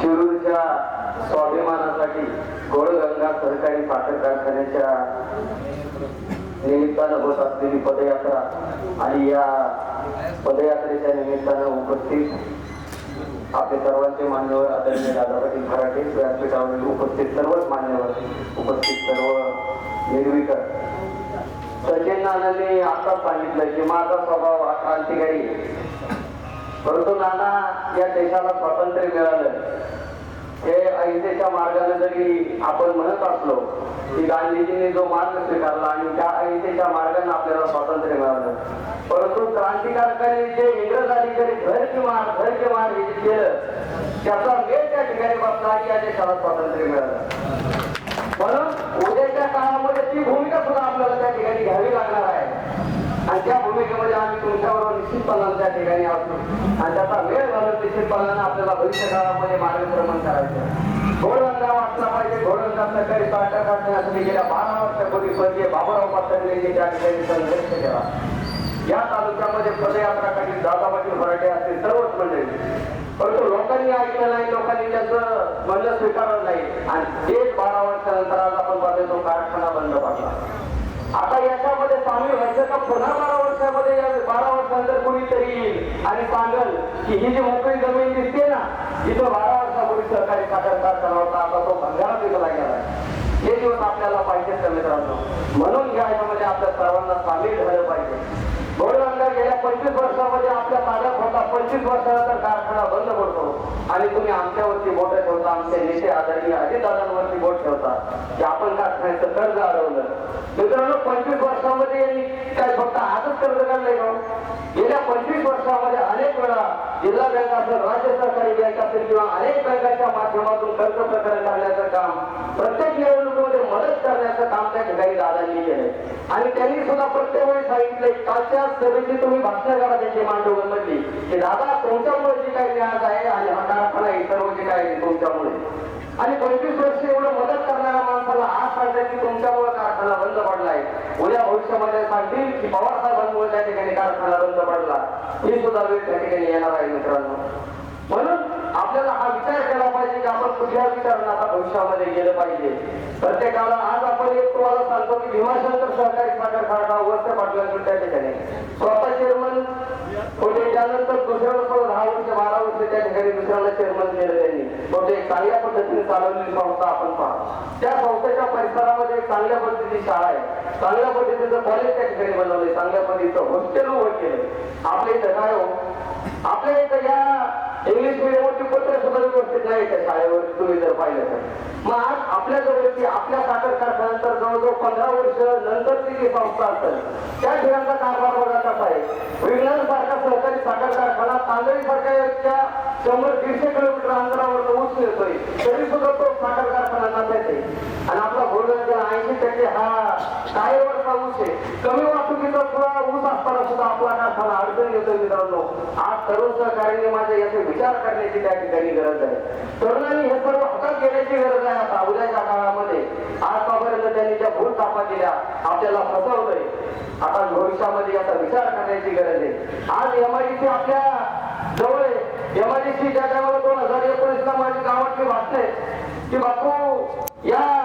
शिरूरच्या स्वाभिमानासाठी गोळगंगा सहकारी साखर कारखान्याच्या निमित्तानं होत असलेली पदयात्रा आणि या पदयात्रेच्या निमित्तानं उपस्थित आपले सर्वांचे मान्यवर आदरणीय दादा पाटील खराटे व्यासपीठावरील उपस्थित सर्वच मान्यवर उपस्थित सर्व निर्विकर. सचिन नानांनी आताच सांगितलं की माझा स्वभाव हा क्रांतिकारी परंतु नाना या देशाला स्वातंत्र्य मिळालं. हे अहिंसेच्या मार्गाने जरी आपण म्हणत असलो की गांधीजींनी जो मार्ग स्वीकारला आणि त्या अहिंसेच्या मार्गाने आपल्याला स्वातंत्र्य मिळालं. परंतु क्रांतिकारकांनी जे इंग्रजाधिकारी घर की मार घर की मार हे केलं त्याचा वेळ त्या ठिकाणी बसला की या देशाला स्वातंत्र्य मिळालं. म्हणून उद्याच्या काळामध्ये ती भूमिका सुद्धा आपल्याला त्या ठिकाणी घ्यावी लागणार आहे. आणि त्या भूमिकेमध्ये आम्ही तुमच्यावर निश्चितपणाने त्या ठिकाणी असतो आणि त्याचा वेळ घालून निश्चितपणाने आपल्याला भविष्य काळामध्ये मार्गक्रमण करायचं घोडवंदा वाटला पाहिजे. घोडवंदा सरकारी साठा काढण्यासाठी गेल्या बारा वर्षापूर्वी स्वर्गीय बाबूराव पाटण यांनी त्या ठिकाणी संघर्ष केला. या तालुक्यामध्ये पदयात्रा काही दादा पाटील मराठे असतील सर्वच मंडळी. परंतु लोकांनी ऐकलं नाही लोकांनी त्याचं म्हणणं स्वीकारलं नाही. आणि तेच बारा वर्षानंतर आज आपण पाहतो तो कारखाना बंद पडला. आता याच्यामध्ये सामील व्हायचं का? पुन्हा बारा वर्षामध्ये या बारा वर्षानंतर कोणीतरी येईल आणि सांगल की ही जी मोकळी जमीन दिसते ना इथं बारा वर्षापूर्वी सहकारी साखर कारखाना होता आता तो भंगारात विकला गेला हे दिवस आपल्याला पाहिजे का मित्रांनो? म्हणून या याच्यामध्ये आपल्या सर्वांना सामील झालं पाहिजे. घोडबंदर गेल्या पंचवीस वर्षामध्ये आपल्या ताब्यात होता. पंचवीस वर्षानंतर कारखाना बंद पडतो. आणि तुम्ही आमच्यावरती बोट ठेवता आमचे नेते आदरणीय अजितदादांवरती बोट ठेवता. की आपण कारखान्याचं कर्ज अडवलं. मित्रांनो पंचवीस वर्षामध्ये कर्ज काढलंय का? गेल्या पंचवीस वर्षामध्ये अनेक वेळा जिल्हा बँक असेल राज्य सरकारी बँक असेल किंवा अनेक बँकांच्या माध्यमातून कर्ज प्रकरण काढण्याचं काम प्रत्येक निवडणुकीमध्ये मदत करण्याचं काम त्या ठिकाणी दादांनी केलंय. आणि त्यांनी सुद्धा प्रत्येक वेळी सांगितलंय कालच्या सभेची तुम्ही भाषण करा त्यांची मांडवगण मधली की दादा तुमच्यामुळे जी काही न्याय आहे आणि हा कारखाना सर्व जे काही तुमच्यामुळे. आणि पंचवीस वर्ष एवढं मदत करणाऱ्या माणसाला आज सांगतात की तुमच्यामुळे कारखाना बंद पडलाय उद्या भविष्यामध्ये सांगतील की पवार साहेबांमुळे त्या ठिकाणी कारखाना बंद पडला. ही सुद्धा वेळ त्या ठिकाणी येणार आहे मित्रांनो. म्हणून आपल्याला हा विचार केला पाहिजे की आपण कुठल्या विचारानं आता भविष्यामध्ये गेलं पाहिजे. प्रत्येकाला आज आपण एक तुम्हाला सांगतो की भीमाशंकर सहकारी साखर कारखाना वरच्या पाठवला त्या ठिकाणी. स्वतः चेअरमन होते त्यानंतर दुसऱ्या वर्ष दहा वर्ष बारा वर्ष त्या ठिकाणी दुसऱ्याला चेअरमन केलं त्यांनी. मोठे एक चांगल्या पद्धतीने चालवलेली संस्था आपण पहा त्या संस्थेच्या परिसरामध्ये एक चांगल्या पद्धतीची शाळा आहे. चांगल्या पद्धतीचं कॉलेज त्या ठिकाणी बनवलंय. चांगल्या पद्धतीचं हॉस्टेल उभं केलं आपल्या इथं काय हो? आपल्या इथं या इंग्लिश मिडियमवरची पत्र सुद्धा व्यवस्थित नाही त्या शाळेवर तुम्ही जर पाहिलं तर? मग आज आपल्या जवळची आपल्या साखर कारखान्यानंतर जवळजवळ पंधरा वर्ष नंतरची जी संस्था असेल. त्या ठिकाणचा कारभार बघा कसा आहे. विज्ञान सारखा सहकारी साखर कारखाना तांदळी सारख्या शंभर दीडशे किलोमीटर अंतरावर ऊस मिळतोय तरी सुद्धा तो साखर कारखाना नसायचा आहे. आणि आपला भोरगंजा ऐंशी टक्के हा कायवरचा ऊस आहे कमी वाहतुकीचा पुरा ऊस असताना सुद्धा आपला कारखाना अडचण येतोय मित्रांनो. आज तरुण सहकार्याने माझ्या याचे विचार करण्याची त्या ठिकाणी गरज आहे. तरुणांनी हे सर्व हातात घेण्याची गरज आहे आता उद्याच्या काळामध्ये. आजपर्यंत त्यांनी ज्या भूल तापा केल्या आपल्याला फसवलंय. आता भविष्यामध्ये याचा विचार करण्याची गरज आहे. आज एमआयडीसी आपल्या जवळ एमआयडीसी ज्या टायमाला दोन हजार एकोणीसला माझी गावातली भाषण की बापू या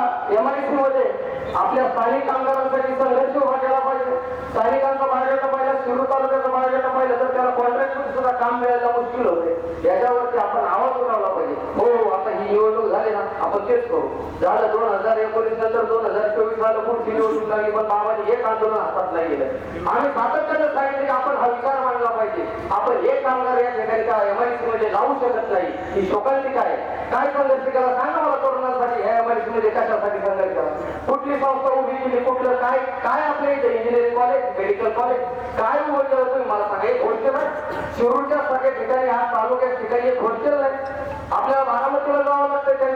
आपल्या स्थानिक कामगारांसाठी संघर्ष उभा केला पाहिजे स्थानिकांचा बायोडेटा पाहिला शिरू तालुक्याचा बायोडेटा पाहिलं तर त्याला कॉन्ट्रॅक्ट सुद्धा काम मिळायला मुश्किल होते. याच्यावरती आपण आवाज उठवला पाहिजे हो आता ही निवडणूक झाली ना आपण तेच करू. झालं दोन हजार एकोणीस नंतर दोन हजार चोवीस झालं पुढची निवडणूक लागली पण बाबांनी एक आंदोलन हातात नाही गेलं आम्ही सातत्यानं सांगितलं की आपण हा विचार मांडला पाहिजे. आपण एक कामगार या ठिकाणी का एमआयसी मध्ये लावू शकत नाही. ही शोकांतिक आहे. काय संघर्ष केला सांगा मला तरुणांसाठी ह्या एमआयसी मध्ये कशासाठी संघर्ष केला कुठली संस्था उभी केली कुठलं काय? काय आपल्या इथे इंजिनिअरिंग कॉलेज मेडिकल कॉलेज काय उभं केलं तुम्ही मला सांगा एक होलसेल आहे शिरूरच्या सगळ्या ठिकाणी हा तालुक्यात ठिकाणी एक होलसेल आहे आपल्याला बारामती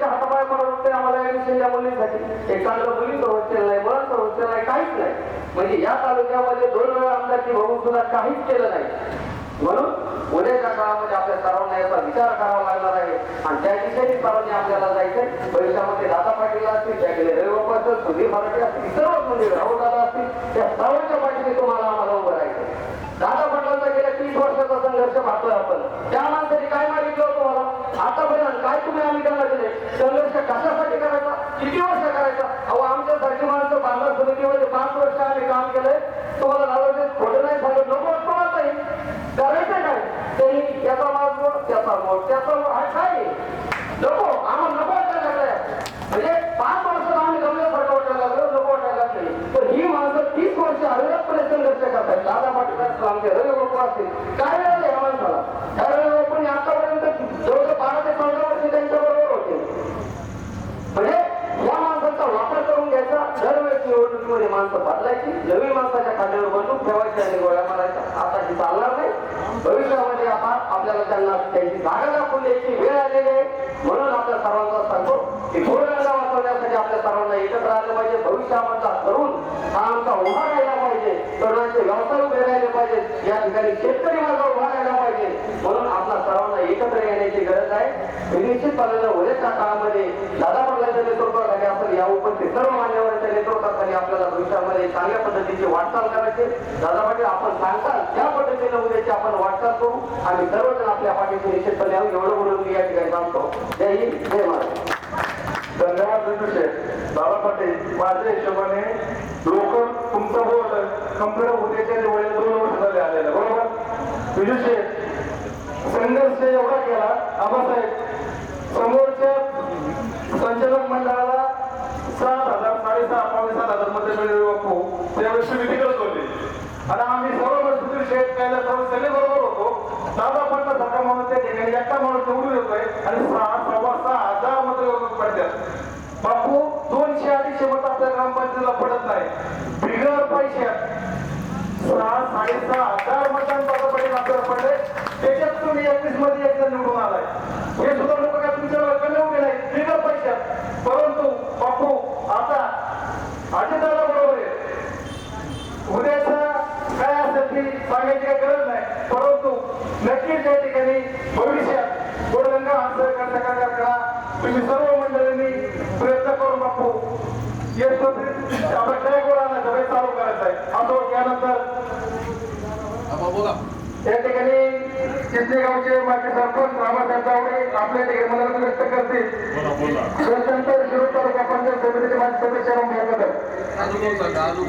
त्याच्या हातापाय पडत होते आम्हाला ऍडमिशन मुलींसाठी एक चांगलं मुलींचं हॉस्टेल नाही मुलांचं हॉस्टेल नाही काहीच नाही म्हणजे या तालुक्यामध्ये दोन वेळा आमदारकी बघून सुद्धा काहीच केलं नाही म्हणून उद्याच्या काळामध्ये आपल्या सर्वांना याचा विचार करावा लागणार आहे आणि त्या दिशेने सर्वांनी आपल्याला जायचंय भविष्यामध्ये दादा पाटील असतील त्या गेले रविबापा असतील सुधीर मराठे असतील सर्वच म्हणजे राहुल दादा असतील त्या सर्वांच्या पाठीने तुम्हाला आम्हाला उभं राहायचं दादा पाटलांचा गेल्या तीस वर्षाचा संघर्ष पाहतोय आपण त्या माणसाने काय मागितलं संघर्ष कशासाठी करायचा? किती वर्ष करायचा? अहो आमच्या सारखी माणसं बांधा समितीमध्ये पाच वर्ष आम्ही काम केलंय. तुम्हाला लावायचं खोटं नाही सांगत. नको कोणाच नाही. करायचं काय? त्यांनी त्याचा मार्ग त्याचा मग त्याचा हा काय नको आम्हाला नको वाटायला लागलाय. म्हणजे पाच वर्ष आम्ही गमल्यासारखं वाटायला लागलो नको वाटायला लागले पण ही माणसं तीस वर्ष अविरतपणे संघर्ष करतात दादा पाटील असतील. काय चालणार नाही. भविष्यामध्ये आपण आपल्याला त्यांना त्यांची जागा दाखवून द्यायची वेळ आलेली आहे. म्हणून आपल्या सर्वांना सांगतो की गोरगंगा वाचवण्यासाठी आपल्या सर्वांना एकत्र आलं पाहिजे. भविष्यामधला तरुण हा आमचा उभा राहिला पाहिजे. तरुणांचे व्यवसाय उभे राहिले पाहिजे या ठिकाणी शेतकरी माझा उभा राहिला पाहिजे म्हणून आपल्या सर्वांना एकत्र येण्याची गरज आहे. हे निश्चितपणानं उद्याच्या काळामध्ये दादा पडल्याच्या नेतृत्वाखाली आपण या उपस्थित सर्व मान्यवरांच्या नेतृत्वाखाली आपल्याला भविष्यामध्ये चांगल्या पद्धतीची वाटचाल करायची. दादा पाटील आपण सांगताल त्या पद्धतीने उद्याची आपण वाटचाल करू आणि सर्वजण आपल्या पाठीशी निश्चितपणे यावं एवढं बोलून मी या ठिकाणी सांगतो जय हिंद जय महाराज. धन्यवाद दादा पाटील माझ्या हिशोबाने लोक तुमचं बोल कम्प्युटर उद्याच्या दिवाळी दोन वर्ष झाले आलेलं बरोबर? विदुषे संघर्ष एवढा केला आबासाहेब समोरच्या संचालक मंडळाला सात हजार साडेसहा पावणे सात हजारमध्ये मिळले बापू. त्यावेळेस तुम्ही तिकडच होते. आणि आम्ही सर्व सुधीर शेठ कायला सर्व सगळे बरोबर होतो. दादा पडला धक्का माणूस त्या ठिकाणी एकटा माणूस निवडून येतोय आणि सहा सव्वा सहा हजार मत पडतात. बापू दोनशे अडीचशे मत आपल्या ग्रामपंचायतीला पडत नाही बिगर पैशात सहा साडेसहा हजार मतांचा पडेल आपल्याला पडले. त्याच्यात तुम्ही एकवीसमध्ये एकदा निवडून आलाय. हे सुद्धा लोक काय तुमच्या कमी उभे नाही बिगर पैशात. परंतु बापू आता अजितदादा बरोबर आहे. उद्याचा काय असेल ती सांगायची काही गरज नाही. परंतु नक्कीच त्या ठिकाणी भविष्यात गोडगंगा सहकार करा तुम्ही सर्व मंडळींनी प्रयत्न करून बापू येत आपण काय गोड आणायचं हे चालू करायचं आहे असो त्यानंतर या ठिकाणी चिंचणे गावचे माजी सरपंच रामासाहेब गावडे आपल्या मनोरंजन व्यक्त करतील. त्यानंतर शिरूर तालुका पंचायत समितीचे माजी सदस्य